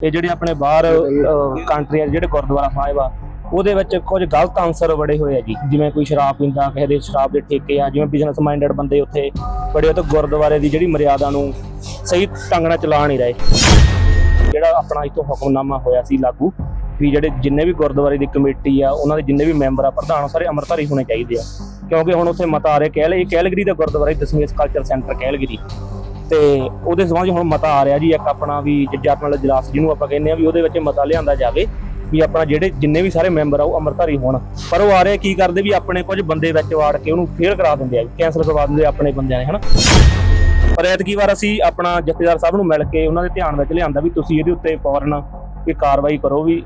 ਇਹ ਜਿਹੜੇ ਆਪਣੇ ਬਾਹਰ ਕੰਟਰੀ ਆ, ਜਿਹੜੇ ਗੁਰਦੁਆਰਾ ਸਾਹਿਬ ਆ, ਉਹਦੇ ਵਿੱਚ ਕੁਝ ਗਲਤ ਆਨਸਰ ਬੜੇ ਹੋਏ ਆ ਜੀ। ਜਿਵੇਂ ਕੋਈ ਸ਼ਰਾਬ ਪੀਂਦਾ, ਕਿਸੇ ਦੇ ਸ਼ਰਾਬ ਦੇ ਠੇਕੇ ਆ, ਜਿਵੇਂ ਬਿਜ਼ਨਸ ਮਾਈਂਡਡ ਬੰਦੇ ਉੱਥੇ ਬੜੇ ਉੱਥੇ ਗੁਰਦੁਆਰੇ ਦੀ ਜਿਹੜੀ ਮਰਿਆਦਾ ਨੂੰ ਸਹੀ ਢੰਗ ਨਾਲ ਚਲਾ ਨਹੀਂ ਰਹੇ। ਜਿਹੜਾ ਆਪਣਾ ਇਥੋਂ ਹੁਕਮਨਾਮਾ ਹੋਇਆ ਸੀ ਲਾਗੂ, ਵੀ ਜਿਹੜੇ ਜਿੰਨੇ ਵੀ ਗੁਰਦੁਆਰੇ ਦੀ ਕਮੇਟੀ ਆ, ਉਹਨਾਂ ਦੇ ਜਿੰਨੇ ਵੀ ਮੈਂਬਰ ਆ, ਪ੍ਰਧਾਨ ਸਾਰੇ ਅੰਮ੍ਰਿਤਧਾਰੀ ਹੋਣੇ ਚਾਹੀਦੇ ਆ। ਕਿਉਂਕਿ ਹੁਣ ਉੱਥੇ ਮਤਾ ਆ ਰਿਹਾ ਕਹਿ ਲਈ ਕੈਲਗਰੀ ਦਾ ਗੁਰਦੁਆਰਾ ਦਸਵੇਂ ਕਲਚਰ ਸੈਂਟਰ ਕੈਲਗਰੀ ਤੇ ਉਹਦੇ ਸੰਬੰਧ ਹੁਣ ਮਤਾ ਆ ਰਿਹਾ ਜੀ, ਇੱਕ ਆਪਣਾ ਵੀ ਜਰਨਲ ਇਜਲਾਸ ਜਿਹਨੂੰ ਆਪਾਂ ਕਹਿੰਦੇ ਆ ਵੀ ਉਹਦੇ ਵਿੱਚ ਮਤਾ ਲਿਆਂਦਾ ਜਾਵੇ ਵੀ ਆਪਣਾ ਜਿਹੜੇ ਜਿੰਨੇ ਵੀ ਸਾਰੇ ਮੈਂਬਰ ਆ ਉਹ ਅੰਮ੍ਰਿਤਧਾਰੀ ਹੋਣ। ਪਰ ਉਹ ਆ ਰਹੇ ਕੀ ਕਰਦੇ ਵੀ ਆਪਣੇ ਕੁਝ ਬੰਦੇ ਵਿੱਚ ਵਾੜ ਕੇ ਉਹਨੂੰ ਫੇਲ ਕਰਾ ਦਿੰਦੇ ਆ ਕੈਂਸਲ ਕਰਵਾ ਦਿੰਦੇ ਆ ਆਪਣੇ ਬੰਦਿਆਂ ਨੇ, ਹਨਾ? ਪਰ ਐਤਕੀ ਵਾਰ ਅਸੀਂ ਆਪਣਾ ਜਥੇਦਾਰ ਸਾਹਿਬ ਨੂੰ ਮਿਲ ਕੇ ਉਹਨਾਂ ਦੇ ਧਿਆਨ ਵਿੱਚ ਲਿਆਂਦਾ ਵੀ ਤੁਸੀਂ ਇਹਦੇ ਉੱਤੇ ਫੌਰਨ ਵੀ ਕਾਰਵਾਈ ਕਰੋ ਵੀ,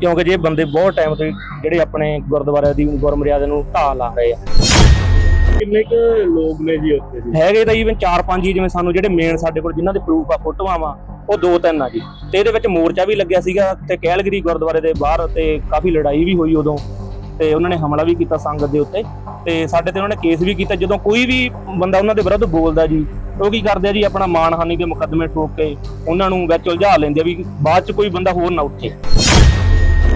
ਕਿਉਂਕਿ ਜੇ ਬੰਦੇ ਬਹੁਤ ਟਾਈਮ ਤੋਂ ਜਿਹੜੇ ਆਪਣੇ ਗੁਰਦੁਆਰੇ ਦੀ ਗੁਰਮਰਿਆਦਾ ਨੂੰ ਢਾਹ ਲਾ ਰਹੇ ਆ। ਕਿੰਨੇ ਕੁ ਲੋਕ ਨੇ ਜੀ ਉੱਥੇ ਜੀ? ਹੈਗੇ ਤਾਂ ਈਵਨ 4-5 ਹੀ ਜਿਵੇਂ ਸਾਨੂੰ ਜਿਹੜੇ ਮੇਨ ਸਾਡੇ ਕੋਲ ਜਿਨ੍ਹਾਂ ਦੇ ਪ੍ਰੂਫ ਆ, ਫੋਟੋਆਂ ਵਾ, ਉਹ ਦੋ ਤਿੰਨ ਆ ਜੀ। ਤੇ ਇਹਦੇ ਵਿੱਚ ਮੋਰਚਾ ਵੀ ਲੱਗਿਆ ਸੀਗਾ, ਤੇ ਕੈਲਗਰੀ ਗੁਰਦੁਆਰੇ ਦੇ ਬਾਹਰ ਤੇ ਕਾਫੀ ਲੜਾਈ ਵੀ ਹੋਈ ਉਦੋਂ। ਤੇ ਉਹਨਾਂ ਨੇ ਹਮਲਾ ਵੀ ਕੀਤਾ ਸੰਗਤ ਦੇ ਉੱਤੇ। ਤੇ ਸਾਡੇ ਤੇ ਉਹਨਾਂ ਨੇ ਕੇਸ ਵੀ ਕੀਤਾ, ਜਦੋਂ ਕੋਈ ਵੀ ਬੰਦਾ ਉਹਨਾਂ ਦੇ ਵਿਰੁੱਧ ਬੋਲਦਾ ਜੀ, ਉਹ ਕੀ ਕਰਦੇ ਆ ਜੀ, ਆਪਣਾ ਮਾਨਹਾਨੀ ਦੇ ਮੁਕੱਦਮੇ ਠੋਕ ਕੇ ਉਹਨਾਂ ਨੂੰ ਵਿੱਚ ਉਲਝਾ ਲੈਂਦੇ ਆ ਵੀ ਬਾਅਦ ਚ ਕੋਈ ਬੰਦਾ ਹੋਰ ਨਾ ਉੱਠੇ।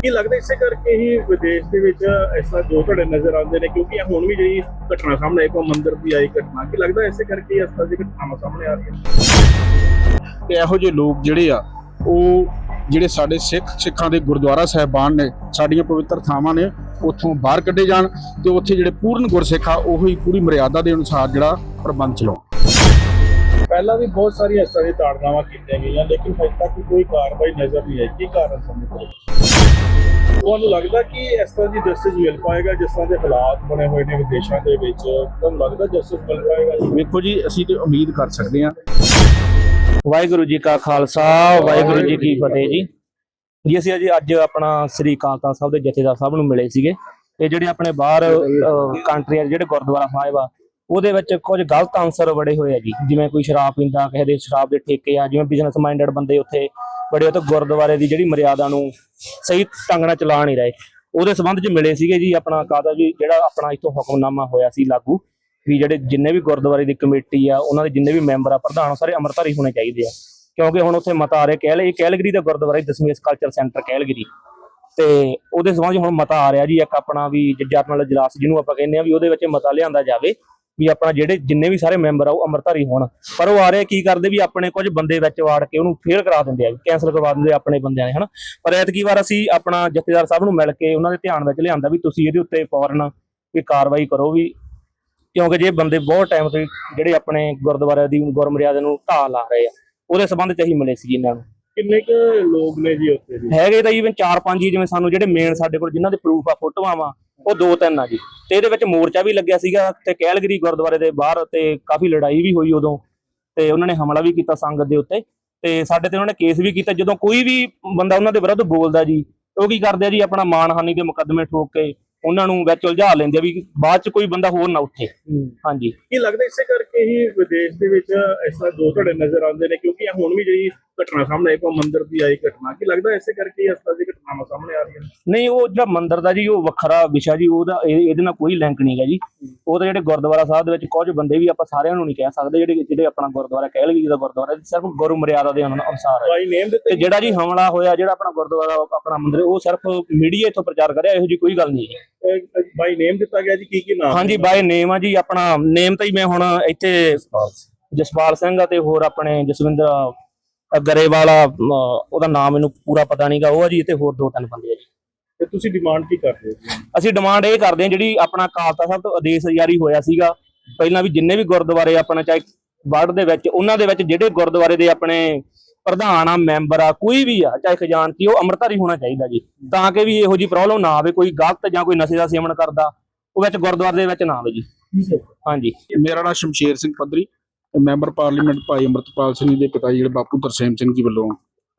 ਕੀ ਲੱਗਦਾ ਇਸੇ ਕਰਕੇ ਹੀ ਵਿਦੇਸ਼ ਦੇ ਵਿੱਚ ਐਸਾ ਜੋ ਤੁਹਾਡੇ ਨਜ਼ਰ ਆਉਂਦੇ ਨੇ ਕਿਉਂਕਿ ਹੁਣ ਵੀ ਜਿਹੜੀ ਘਟਨਾ ਸਾਹਮਣੇ ਆਈ ਕੋ ਮੰਦਿਰ ਦੀ ਆਈ ਘਟਨਾ ਕੀ ਲੱਗਦਾ ਇਸੇ ਕਰਕੇ ਹੀ ਤਰ੍ਹਾਂ ਦੀ ਘਟਨਾਵਾਂ ਸਾਹਮਣੇ ਆ ਰਹੀਆਂ ਤੇ ਇਹੋ ਜਿਹੇ ਲੋਕ ਜਿਹੜੇ ਆ ਉਹ ਜਿਹੜੇ ਸਾਡੇ ਸਿੱਖ ਸਿੱਖਾਂ ਦੇ ਗੁਰਦੁਆਰਾ ਸਾਹਿਬਾਨ ਨੇ ਸਾਡੀਆਂ ਪਵਿੱਤਰ ਥਾਵਾਂ ਨੇ ਉੱਥੋਂ ਬਾਹਰ ਕੱਢੇ ਜਾਣ ਤੇ ਉੱਥੇ ਜਿਹੜੇ ਪੂਰਨ ਗੁਰਸਿੱਖ ਆ ਉਹੀ ਪੂਰੀ ਮਰਿਆਦਾ ਦੇ ਅਨੁਸਾਰ ਜਿਹੜਾ ਪ੍ਰਬੰਧ ਚਲਾਉਣ। ਪਹਿਲਾਂ ਵੀ ਬਹੁਤ ਸਾਰੀਆਂ ਇਸ ਤਰ੍ਹਾਂ ਦੀਆਂ ਤਾੜਨਾਵਾਂ ਕੀਤੀਆਂ ਗਈਆਂ ਲੇਕਿਨ ਹਜੇ ਤੱਕ ਕੋਈ ਕਾਰਵਾਈ ਨਜ਼ਰ ਨਹੀਂ ਆਈ। ਕੀ ਕਾਰਨ ਸਮਝਦੇ ਤੁਹਾਨੂੰ ਲੱਗਦਾ ਕਿ ਇਸ ਤਰ੍ਹਾਂ ਦੀ ਜਸਟਿਸ ਮਿਲ ਪਾਏਗਾ ਜਿਸ ਤਰ੍ਹਾਂ ਦੇ ਹਾਲਾਤ ਬਣੇ ਹੋਏ ਨੇ ਵਿਦੇਸ਼ਾਂ ਦੇ ਵਿੱਚ? ਤੁਹਾਨੂੰ ਲੱਗਦਾ ਜਸਟਿਸ ਮਿਲ ਪਾਏਗਾ? ਜੀ ਵੇਖੋ ਜੀ ਅਸੀਂ ਤੇ ਉਮੀਦ ਕਰ ਸਕਦੇ ਹਾਂ। ਵਾਹਿਗੁਰੂ ਜੀ ਕਾ ਖਾਲਸਾ ਵਾਹਿਗੁਰੂ ਜੀ ਕੀ ਫਤਿਹ ਜੀ। ਜੀ ਅਸੀਂ ਅਜੇ ਅੱਜ ਆਪਣਾ ਸ੍ਰੀ ਤਖਤ ਸਾਹਿਬ ਦੇ ਜਥੇਦਾਰ ਸਾਹਿਬ ਨੂੰ ਮਿਲੇ ਸੀਗੇ। ਇਹ ਜਿਹੜੇ ਆਪਣੇ ਬਾਹਰ ਕੰਟਰੀ ਆ ਜਿਹੜੇ ਗੁਰਦੁਆਰਾ ਸਾਹਿਬ ਆ ਉਹਦੇ ਵਿੱਚ ਕੁਝ ਗਲਤ ਆਨਸਰ ਬੜੇ ਹੋਏ ਆ ਜੀ। ਜਿਵੇਂ ਕੋਈ ਸ਼ਰਾਬ ਪੀਂਦਾ ਕਿਸੇ ਦੇ ਸ਼ਰਾਬ ਦੇ ਠੇਕੇ ਆ ਜਿਵੇਂ ਬਿਜ਼ਨਸ ਮਾਈਂਡਡ ਬੰਦੇ ਉੱਥੇ ਬੜੇ ਉਹ ਤੇ ਗੁਰਦੁਆਰੇ ਦੀ ਜਿਹੜੀ ਮਰਿਆਦਾ ਨੂੰ ਸਹੀ ਢੰਗ ਨਾਲ ਚਲਾ ਨਹੀਂ ਰਹੇ। ਉਹਦੇ ਸੰਬੰਧ 'ਚ ਮਿਲੇ ਸੀਗੇ ਜੀ ਆਪਣਾ ਕਾਦਾ ਵੀ ਜਿਹੜਾ ਆਪਣਾ ਇਥੋਂ ਹੁਕਮਨਾਮਾ ਹੋਇਆ ਸੀ ਲਾਗੂ ਵੀ ਜਿਹੜੇ ਜਿੰਨੇ ਵੀ ਗੁਰਦੁਆਰੇ ਦੀ ਕਮੇਟੀ ਆ, ਉਹਨਾਂ ਦੇ ਜਿੰਨੇ ਵੀ ਮੈਂਬਰ ਆ, ਪ੍ਰਧਾਨ ਸਾਰੇ ਅੰਮ੍ਰਿਤਧਾਰੀ ਹੋਣੇ ਚਾਹੀਦੇ ਆ। ਕਿਉਂਕਿ ਹੁਣ ਉੱਥੇ ਮਤਾ ਆ ਰਿਹਾ, ਕਹਿ ਲਈ ਕੈਲਗਰੀ ਦਾ ਗੁਰਦੁਆਰਾ ਦਸਵੇਂ ਕਲਚਰ ਸੈਂਟਰ ਕੈਲਗਰੀ। ਤੇ ਉਹਦੇ ਸੰਬੰਧ ਹੁਣ ਮਤਾ ਆ ਰਿਹਾ ਜੀ, ਇੱਕ ਆਪਣਾ ਵੀ ਜਰਨਲ ਇਜਲਾਸ ਜਿਹਨੂੰ ਆਪਾਂ ਕਹਿੰਦੇ ਆ ਵੀ ਉਹਦੇ ਵਿੱਚ ਮਤਾ ਲਿਆਂਦਾ ਜਾਵੇ। ਵੀ ਆਪਣਾ ਜਿਹੜੇ ਜਿੰਨੇ ਵੀ ਸਾਰੇ ਮੈਂਬਰ ਆ ਉਹ ਅੰਮ੍ਰਿਤਧਾਰੀ ਹੋਣ। ਪਰ ਉਹ ਆ ਰਹੇ ਕੀ ਕਰਦੇ ਵੀ ਆਪਣੇ ਕੁਝ ਬੰਦੇ ਵਿੱਚ ਵਾੜ ਕੇ ਉਹਨੂੰ ਫੇਲ ਕਰਾ ਦਿੰਦੇ ਆ ਕੈਂਸਲ ਕਰਵਾ ਦਿੰਦੇ ਆ ਆਪਣੇ ਬੰਦਿਆਂ ਨੇ ਹਨਾ? ਪਰ ਐਤਕੀ ਵਾਰ ਅਸੀਂ ਆਪਣਾ ਜਥੇਦਾਰ ਸਾਹਿਬ ਨੂੰ ਮਿਲ ਕੇ ਉਹਨਾਂ ਦੇ ਧਿਆਨ ਵਿੱਚ ਲਿਆਂਦਾ ਵੀ ਤੁਸੀਂ ਇਹਦੇ ਉੱਤੇ ਫੌਰਨ ਵੀ ਕਾਰਵਾਈ ਕਰੋ ਵੀ ਕਿਉਂਕਿ ਜੇ ਬੰਦੇ ਬਹੁਤ ਟਾਈਮ ਤੋਂ ਜਿਹੜੇ ਆਪਣੇ ਗੁਰਦੁਆਰੇ ਦੀ ਗੁਰਮਰਿਆਦਾ ਨੂੰ ਢਾਹ ਲਾ ਰਹੇ ਆ ਉਹਦੇ ਸੰਬੰਧ ਚ ਅਸੀਂ ਮਿਲੇ ਸੀ ਇਹਨਾਂ ਨੂੰ। ਕਿੰਨੇ ਕੁ ਲੋਕ ਨੇ ਜੀ ਉੱਥੇ ਜੀ? ਹੈਗੇ ਤਾਂ ਈਵਨ 4-5 ਹੀ ਜਿਵੇਂ ਸਾਨੂੰ ਜਿਹੜੇ ਮੇਨ ਸਾਡੇ ਕੋਲ ਜਿਨ੍ਹਾਂ ਦੇ ਪ੍ਰੂਫ ਆ ਫੋਟੋਆਂ ਵਾ ਉਹ ਦੋ ਤਿੰਨ ਆ ਜੀ। ਤੇ ਇਹਦੇ ਵਿੱਚ ਮੋਰਚਾ ਵੀ ਲੱਗਿਆ ਸੀਗਾ ਤੇ ਕੈਲਗਰੀ ਗੁਰਦੁਆਰੇ ਦੇ ਬਾਹਰ ਤੇ ਕਾਫੀ ਲੜਾਈ ਵੀ ਹੋਈ ਉਦੋਂ। ਤੇ ਉਹਨਾਂ ਨੇ ਹਮਲਾ ਵੀ ਕੀਤਾ ਸੰਗਤ ਦੇ ਉੱਤੇ। ਤੇ ਸਾਡੇ ਤੇ ਉਹਨਾਂ ਨੇ ਕੇਸ ਵੀ ਕੀਤਾ। ਜਦੋਂ ਕੋਈ ਵੀ ਬੰਦਾ ਉਹਨਾਂ ਦੇ ਵਿਰੁੱਧ ਬੋਲਦਾ ਜੀ ਉਹ ਕੀ ਕਰਦੇ ਆ ਜੀ ਆਪਣਾ ਮਾਨਹਾਨੀ ਦੇ ਮੁਕੱਦਮੇ ਠੋਕ ਕੇ ਉਹਨਾਂ ਨੂੰ ਵਿੱਚ ਉਲਝਾ ਲੈਂਦੇ ਆ ਵੀ ਬਾਅਦ ਚ ਕੋਈ ਬੰਦਾ ਹੋਰ ਨਾ ਉੱਠੇ। ਹਾਂਜੀ। ਕੀ ਲੱਗਦਾ ਇਸੇ ਕਰਕੇ ਹੀ ਵਿਦੇਸ਼ ਦੇ ਵਿੱਚ ਇਸ ਤਰ੍ਹਾਂ ਜੋ ਤੁਹਾਡੇ ਨਜ਼ਰ ਆਉਂਦੇ ਨੇ ਕਿਉਂਕਿ ਹੁਣ ਵੀ ਜਿਹੜੀ ਘਟਨਾ ਸਾਹਮਣੇ ਆਈ ਕੋ ਮੰਦਿਰ ਦੀ ਆਈ ਘਟਨਾ। ਕੀ ਲੱਗਦਾ ਇਸੇ ਕਰਕੇ ਹੀ ਇਸ ਤਰ੍ਹਾਂ ਦੀ ਘਟਨਾਵਾਂ ਸਾਹਮਣੇ ਆ ਰਹੀਆਂ ਨਹੀਂ ਉਹ ਜਿਹੜਾ ਮੰਦਿਰ ਦਾ ਜੀ ਉਹ ਵੱਖਰਾ ਵਿਸ਼ਾ ਜੀ ਉਹਦਾ ਇਹ- ਇਹਦੇ ਨਾਲ ਕੋਈ ਲਿੰਕ ਨਹੀਂ ਹੈਗਾ ਜੀ। ਉਹ ਤਾਂ ਜਿਹੜੇ ਗੁਰਦੁਆਰਾ ਸਾਹਿਬ ਦੇ ਵਿੱਚ ਕੁਝ ਬੰਦੇ ਵੀ ਆਪਾਂ ਸਾਰਿਆਂ ਨੂੰ ਨਹੀਂ ਕਹਿ ਸਕਦੇ ਜਿਹੜੇ ਜਿਹੜੇ ਆਪਣਾ ਗੁਰਦੁਆਰਾ ਕਹਿ ਲਈਏ ਦਾ ਗੁਰਦੁਆਰਾ ਸਿਰਫ ਗੁਰੂ ਮਰਿਆਦਾ ਦੇ ਅਨੁ- ਅਨੁਸਾਰ ਹੈ। ਬਾਈ ਨੇਮ ਦਿੱਤੇ ਤੇ ਜਿਹੜਾ ਜੀ ਹਮਲਾ ਹੋਇਆ ਜਿਹੜਾ ਆਪਣਾ ਗੁਰਦੁਆਰਾ ਆਪਣਾ ਮੰਦਿਰ ਉਹ ਸਿਰਫ ਮੀਡੀਆ ਇਥੋਂ ਪ੍ਰਚਾਰ ਕਰਿਆ ਇਹੋ ਜੀ ਕੋਈ ਗੱਲ ਨਹੀਂ ਹੈ ਬਾਈ ਨੇਮ ਦਿੱਤਾ ਗਿਆ ਜੀ ਕੀ ਕੀ ਨਾਮ? ਹਾਂਜੀ ਬਾਏ ਨੇਮ ਆ ਜੀ ਆਪਣਾ ਨੇਮ ਤਾਂ ਹੀ ਮੈਂ ਹੁਣ ਇੱਥੇ ਜਸਪਾਲ ਸਿੰਘ ਆ ਤੇ ਹੋਰ ਆਪਣੇ ਜਸਵਿੰਦਰ ਗਰੇਵਾਲਾ ਉਹਦਾ ਨਾਮ ਮੈਨੂੰ ਪੂਰਾ ਪਤਾ ਨਹੀਂਗਾ ਉਹ ਆ ਜੀ ਤੇ ਹੋਰ ਦੋ ਤਿੰਨ ਬੰਦੇ ਆ ਜੀ। ਤੇ ਤੁਸੀਂ ਡਿਮਾਂਡ ਕੀ ਕਰ ਰਹੇ ਹੋ? ਅਸੀਂ ਡਿਮਾਂਡ ਇਹ ਕਰਦੇ ਹਾਂ ਜਿਹੜੀ ਆਪਣਾ ਕਾਲਤਾ ਸਾਹਿਬ ਤੋਂ ਆਦੇਸ਼ ਜਾਰੀ ਹੋਇਆ ਸੀਗਾ ਪਹਿਲਾਂ ਵੀ ਜਿੰਨੇ ਵੀ ਗੁਰਦੁਆਰੇ ਆਪਣਾ ਚਾਹੇ ਵਰਡ ਦੇ ਵਿੱਚ ਉਹਨਾਂ ਦੇ ਵਿੱਚ ਜਿਹੜੇ ਗੁਰਦੁਆਰੇ ਦੇ ਆਪਣੇ ਪ੍ਰਧਾਨ ਆ ਮੈਂਬਰ ਆ ਕੋਈ ਵੀ ਆ ਚਾਹੇ ਖਜ਼ਾਨਚੀ ਉਹ ਅੰਮ੍ਰਿਤਧਾਰੀ ਹੋਣਾ ਚਾਹੀਦਾ ਜੀ। ਤਾਂ ਕਿ ਵੀ ਇਹੋ ਜੀ ਪ੍ਰੋਬਲਮ ਨਾ ਆਵੇ ਕੋਈ ਗਲਤ ਜਾਂ ਕੋਈ ਨਸ਼ੇ ਦਾ ਸੇਵਨ ਕਰਦਾ ਉਹ ਵਿੱਚ ਗੁਰਦੁਆਰੇ ਦੇ ਵਿੱਚ ਨਾ ਆਵੇ ਜੀ। ਹਾਂਜੀ। ਮੇਰਾ ਨਾਮ ਸ਼ਮਸ਼ੇਰ ਸਿੰਘ ਪੱਧਰੀ ਮੈਂਬਰ ਪਾਰਲੀਮੈਂਟ ਭਾਈ ਅੰਮ੍ਰਿਤਪਾਲ ਸਿੰਘ ਜੀ ਦੇ ਪਿਤਾ ਜੀ, ਜਿਹੜੇ ਬਾਪੂ ਤਰਸੇਮ ਸਿੰਘ ਜੀ ਵੱਲੋਂ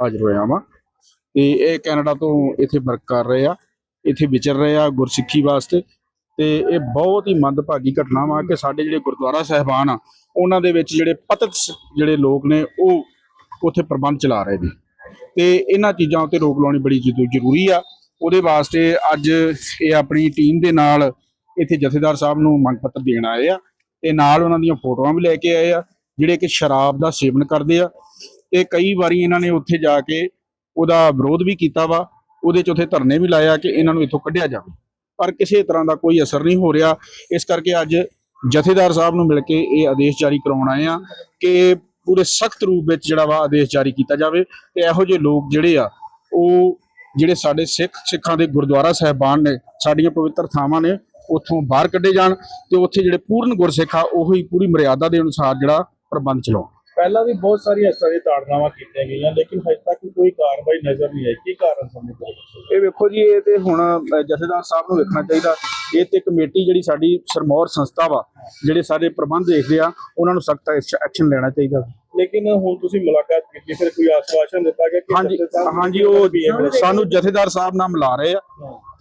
ਹਾਜ਼ਰ ਹੋਇਆ ਵਾਂ। ਤੇ ਇਹ ਕੈਨੇਡਾ ਤੋਂ ਇੱਥੇ ਵਰਕ ਕਰ ਰਹੇ ਆ, ਇੱਥੇ ਵਿਚਰ ਰਹੇ ਆ ਗੁਰਸਿੱਖੀ ਵਾਸਤੇ। ਤੇ ਇਹ ਬਹੁਤ ਹੀ ਮੰਦਭਾਗੀ ਘਟਨਾ ਵਾ ਕਿ ਸਾਡੇ ਜਿਹੜੇ ਗੁਰਦੁਆਰਾ ਸਾਹਿਬਾਨ ਆ, ਉਹਨਾਂ ਦੇ ਵਿੱਚ ਜਿਹੜੇ ਪਤਤ ਜਿਹੜੇ ਲੋਕ ਨੇ, ਉਹ ਉੱਥੇ ਪ੍ਰਬੰਧ ਚਲਾ ਰਹੇ ਨੇ। ਤੇ ਇਹਨਾਂ ਚੀਜ਼ਾਂ ਉੱਤੇ ਰੋਕ ਲਾਉਣੀ ਬੜੀ ਜ਼ਰੂ- ਜ਼ਰੂਰੀ ਆ। ਉਹਦੇ ਵਾਸਤੇ ਅੱਜ ਇਹ ਆਪਣੀ ਟੀਮ ਦੇ ਨਾਲ ਇੱਥੇ ਜਥੇਦਾਰ ਸਾਹਿਬ ਨੂੰ ਮੰਗ ਪੱਤਰ ਦੇਣ ਆਏ ਆ। ਤੇ ਨਾਲ ਉਹਨਾਂ ਦੀਆਂ ਫੋਟੋਆਂ ਵੀ ਲੈ ਕੇ ਆਏ ਆ, ਜਿਹੜੇ ਕਿ ਸ਼ਰਾਬ ਦਾ ਸੇਵਨ ਕਰਦੇ ਆ। ਤੇ ਕਈ ਵਾਰੀ ਇਹਨਾਂ ਨੇ ਉੱਥੇ ਜਾ ਕੇ ਉਹਦਾ ਵਿਰੋਧ ਵੀ ਕੀਤਾ ਵਾ, ਉਹਦੇ ਚ ਉਥੇ ਧਰਨੇ ਵੀ ਲਾਇਆ ਕਿ ਇਹਨਾਂ ਨੂੰ ਇੱਥੋਂ ਕੱਢਿਆ ਜਾਵੇ। ਪਰ ਕਿਸੇ ਤਰ੍ਹਾਂ ਦਾ ਕੋਈ ਅਸਰ ਨਹੀਂ ਹੋ ਰਿਹਾ। ਇਸ ਕਰਕੇ ਅੱਜ ਜਥੇਦਾਰ ਸਾਹਿਬ ਨੂੰ ਮਿਲ ਕੇ ਇਹ ਆਦੇਸ਼ ਜਾਰੀ ਕਰਾਉਣ ਆਏ ਆ ਕਿ ਪੂਰੇ ਸਖਤ ਰੂਪ ਵਿੱਚ ਜਿਹੜਾ ਵਾ ਆਦੇਸ਼ ਜਾਰੀ ਕੀਤਾ ਜਾਵੇ ਤੇ ਇਹੋ ਜਿਹੇ ਲੋਕ ਜਿਹੜੇ ਆ, ਉਹ ਜਿਹੜੇ ਸਾਡੇ ਸਿੱਖ ਸਿੱਖਾਂ ਦੇ ਗੁਰਦੁਆਰਾ ਸਾਹਿਬਾਨ ਨੇ, ਸਾਡੀਆਂ ਪਵਿੱਤਰ ਥਾਵਾਂ ਨੇ ਉੱਥੋਂ ਬਾਹਰ ਕੱਢੇ ਜਾਣ ਤੇ ਉੱਥੇ ਜਿਹੜੇ ਪੂਰਨ ਗੁਰਸਿੱਖ ਆ ਉਹ ਹੀ ਪੂਰੀ ਮਰਿਆਦਾ ਦੇ ਅਨੁਸਾਰ ਜਿਹੜਾ ਪ੍ਰਬੰਧ ਚਲਾਉਣ। ਪਹਿਲਾਂ ਵੀ ਬਹੁਤ ਸਾਰੀਆਂ ਇਸ ਤਰ੍ਹਾਂ ਦੀਆਂ ਤਾੜਨਾਵਾਂ ਕੀਤੀਆਂ ਗਈਆਂ ਲੇਕਿਨ ਹਜੇ ਤੱਕ ਕੋਈ ਕਾਰਵਾਈ ਨਜ਼ਰ ਨਹੀਂ ਆਈ। ਕੀ ਕਾਰਨ ਸਮਝਦੇ ਇਹ ਵੇਖੋ ਜੀ ਇਹ ਤੇ ਹੁਣ ਜਥੇਦਾਰ ਸਾਹਿਬ ਨੂੰ ਵੇਖਣਾ ਚਾਹੀਦਾ। ਇਹ ਤੇ ਕਮੇਟੀ ਜਿਹੜੀ ਸਾਡੀ ਸਰਮੌਰ ਸੰਸਥਾ ਵਾ ਜਿਹੜੇ ਸਾਰੇ ਪ੍ਰਬੰਧ ਦੇਖਦੇ ਆ ਉਹਨਾਂ ਨੂੰ ਸਖਤ ਐਕਸ਼ਨ ਲੈਣਾ ਚਾਹੀਦਾ। ਲੇਕਿਨ ਹੁਣ ਤੁਸੀਂ ਮੁਲਾਕਾਤ ਕੀਤੀ ਫਿਰ ਕੋਈ ਆਸ਼ਵਾਸਨ ਦਿੱਤਾ ਗਿਆ ਕਿ ਹਾਂਜੀ ਹਾਂਜੀ ਉਹ। ਸਾਨੂੰ ਜਥੇਦਾਰ ਸਾਹਿਬ ਨਾਲ ਮਿਲਾ ਰਹੇ ਆ।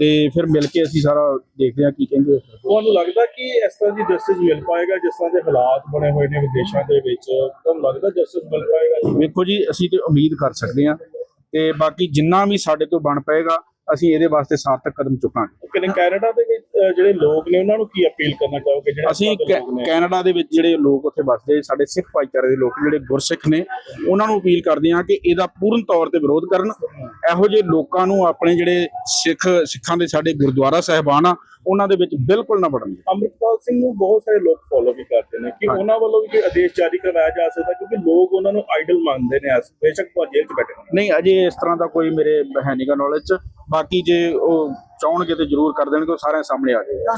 ਤੇ ਫਿਰ ਮਿਲ ਕੇ ਅਸੀਂ ਸਾਰਾ ਦੇਖਦੇ ਆ ਕੀ ਕਹਿੰਦੇ ਆ ਤੁਹਾਨੂੰ ਲੱਗਦਾ ਕਿ ਇਸ ਤਰ੍ਹਾਂ ਦੀ ਜਸਟਿਸ ਮਿਲ ਪਾਏਗਾ ਜਿਸ ਤਰ੍ਹਾਂ ਦੇ ਹਾਲਾਤ ਬਣੇ ਹੋਏ ਨੇ ਵਿਦੇਸ਼ਾਂ ਦੇ ਵਿੱਚ ਤੁਹਾਨੂੰ ਲੱਗਦਾ ਜਸਟਿਸ ਮਿਲ ਪਾਏਗਾ? ਵੇਖੋ ਜੀ ਅਸੀਂ ਤੇ ਉਮੀਦ ਕਰ ਸਕਦੇ ਆ ਤੇ ਬਾਕੀ ਜਿੰਨਾ ਵੀ ਸਾਡੇ ਤੋਂ ਬਣ ਪਏਗਾ ਅਸੀਂ ਇਹਦੇ ਵਾਸਤੇ ਸਾਰਥਕ ਕਦਮ ਚੁੱਕਾਂਗੇ। ਕਿਨੇ ਕੈਨੇਡਾ ਦੇ ਵਿੱਚ ਜਿਹੜੇ ਲੋਕ ਨੇ ਉਹਨਾਂ ਨੂੰ ਕੀ ਅਪੀਲ ਕਰਨਾ ਚਾਹੋਗੇ? ਜਿਹੜੇ ਅਸੀਂ ਇੱਥੋਂ ਦੇ ਕੈ- ਲੋਕ ਨੇ? ਕੈਨੇਡਾ ਦੇ ਵਿੱਚ ਜਿਹੜੇ ਲੋਕ ਉੱਥੇ ਵੱਸਦੇ ਸਾਡੇ ਸਿੱਖ ਭਾਈਚਾਰੇ ਦੇ ਲੋਕ ਜਿਹੜੇ ਗੁਰਸਿੱਖ ਨੇ ਉਹਨਾਂ ਨੂੰ ਅਪੀਲ ਕਰਦੇ ਹਾਂ ਕਿ ਇਹਦਾ ਪੂਰਨ ਤੌਰ ਤੇ ਵਿਰੋਧ ਕਰਨ। ਇਹੋ ਜਿਹੇ ਲੋਕਾਂ ਨੂੰ ਆਪਣੇ ਜਿਹੜੇ ਸਿੱਖ ਸਿੱਖਾਂ ਦੇ ਸਾਡੇ ਗੁਰਦੁਆਰਾ ਸਾਹਿਬਾਨ ਆ ਉਹਨਾਂ ਦੇ ਵਿੱਚ ਬਿਲਕੁਲ ਨਾ ਵੜਨ ਦੇਣ। ਅੰਮ੍ਰਿਤਪਾਲ ਸਿੰਘ ਨੂੰ ਬਹੁਤ ਸਾਰੇ ਲੋਕ ਫੋਲੋ ਵੀ ਕਰਦੇ ਨੇ ਕਿ। ਉਹਨਾਂ ਵੱਲੋਂ ਵੀ ਕੋਈ ਆਦੇਸ਼ ਜਾਰੀ ਕਰਵਾਇਆ ਜਾ ਸਕਦਾ ਕਿਉਂਕਿ ਲੋਕ ਉਹਨਾਂ ਨੂੰ ਆਈਡਲ ਮੰਨਦੇ ਨੇ as- ਬੇਸ਼ੱਕ ਉਹ ਜੇਲ੍ਹ 'ਚ ਬੈਠੇ ਨਹੀਂ ਅਜੇ ਇਸ ਤਰ੍ਹਾਂ ਦਾ ਕੋਈ ਮੇਰੇ ਹੈ ਨਹੀਂਗਾ ਨੌਲੇਜ ਚ ਬਾਕੀ ਜੇ ਉਹ ਚਾਹਣਗੇ ਤੇ ਜ਼ਰੂਰ ਕਰ ਦੇਣਗੇ ਉਹ ਸਾਰਿਆਂ ਸਾਹਮਣੇ ਆ ਜਾਏਗਾ